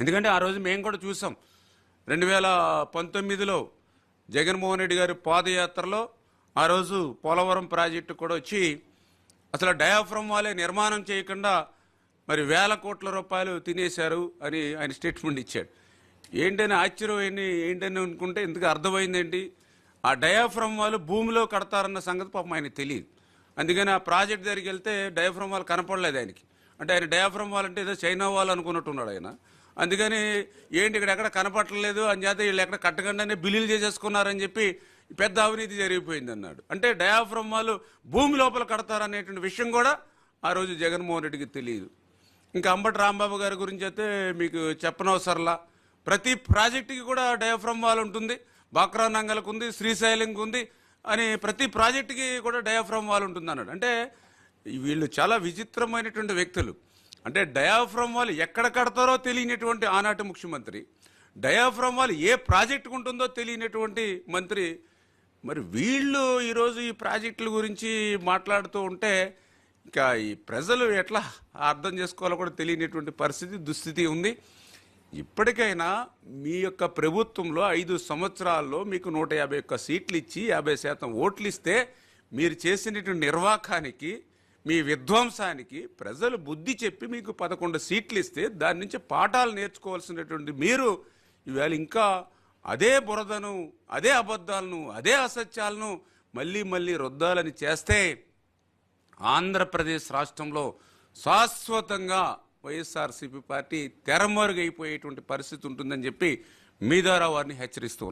ఎందుకంటే ఆ రోజు మేము కూడా చూసాం. రెండు వేల పంతొమ్మిదిలో జగన్మోహన్ రెడ్డి గారి పాదయాత్రలో ఆ రోజు పోలవరం ప్రాజెక్టు కూడా వచ్చి అసలు డయాఫ్రమ్ వాళ్ళే నిర్మాణం చేయకుండా మరి వేల కోట్ల రూపాయలు తినేశారు అని ఆయన స్టేట్మెంట్ ఇచ్చాడు. ఏంటని ఆశ్చర్యం ఏంటి ఏంటని అనుకుంటే ఇందుకు అర్థమైందేంటి? ఆ డయాఫ్రమ్ వాళ్ళు భూమిలో కడతారన్న సంగతి పాపం ఆయనకు తెలియదు. అందుకని ఆ ప్రాజెక్ట్ దగ్గరికి వెళ్తే డయాఫ్రమ్ వాళ్ళు కనపడలేదు ఆయనకి. అంటే ఆయన డయాఫ్రమ్ వాళ్ళు అంటే ఏదో చైనా వాళ్ళు అనుకున్నట్టున్నాడు ఆయన. అందుకని ఏంటి ఇక్కడ ఎక్కడ కనపట్టలేదు అని చేత వీళ్ళు ఎక్కడ కట్టకుండానే బిల్లులు చేసేసుకున్నారని చెప్పి పెద్ద అవినీతి జరిగిపోయింది అన్నాడు. అంటే డయాఫ్రమ్ వాళ్ళు భూమి లోపల కడతారనేటువంటి విషయం కూడా ఆ రోజు జగన్మోహన్ రెడ్డికి తెలియదు. ఇంకా అంబటి రాంబాబు గారి గురించి అయితే మీకు చెప్పనవసరంలా. ప్రతి ప్రాజెక్టుకి కూడా డయాఫ్రమ్ వాల్ ఉంటుంది. బాక్రా నంగలకు ఉంది శ్రీశైలంకి ఉంది అని ప్రతి ప్రాజెక్టుకి కూడా డయాఫ్రమ్ వాల్ ఉంటుంది అన్నాడు. అంటే వీళ్ళు చాలా విచిత్రమైనటువంటి వ్యక్తులు. అంటే డయాఫ్రమ్ వాల్ ఎక్కడ కడతారో తెలియనటువంటి ఆనాటి ముఖ్యమంత్రి డయాఫ్రమ్ వాల్ ఏ ప్రాజెక్టుకు ఉంటుందో తెలియనటువంటి మంత్రి మరి వీళ్ళు ఈరోజు ఈ ప్రాజెక్టుల గురించి మాట్లాడుతూ ఉంటే ఇంకా ఈ ప్రజలు ఎట్లా అర్థం చేసుకోవాలో కూడా తెలియనటువంటి పరిస్థితి దుస్థితి ఉంది. ఇప్పటికైనా మీ యొక్క ప్రభుత్వంలో ఐదు సంవత్సరాల్లో మీకు నూట యాభై ఒక్క సీట్లు ఇచ్చి యాభై శాతం ఓట్లు ఇస్తే మీరు చేసినటువంటి నిర్వాకానికి మీ విధ్వంసానికి ప్రజలు బుద్ధి చెప్పి మీకు పదకొండు సీట్లు ఇస్తే దాని నుంచి పాఠాలు నేర్చుకోవాల్సినటువంటి మీరు ఇవాళ ఇంకా అదే బురదను అదే అబద్ధాలను అదే అసత్యాలను మళ్ళీ మళ్ళీ రుద్దాలని చేస్తే ఆంధ్రప్రదేశ్ రాష్ట్రంలో శాశ్వతంగా వైఎస్ఆర్సీపీ పార్టీ తెరమరుగైపోయేటువంటి పరిస్థితి ఉంటుందని చెప్పి మీ ద్వారా వారిని హెచ్చరిస్తూ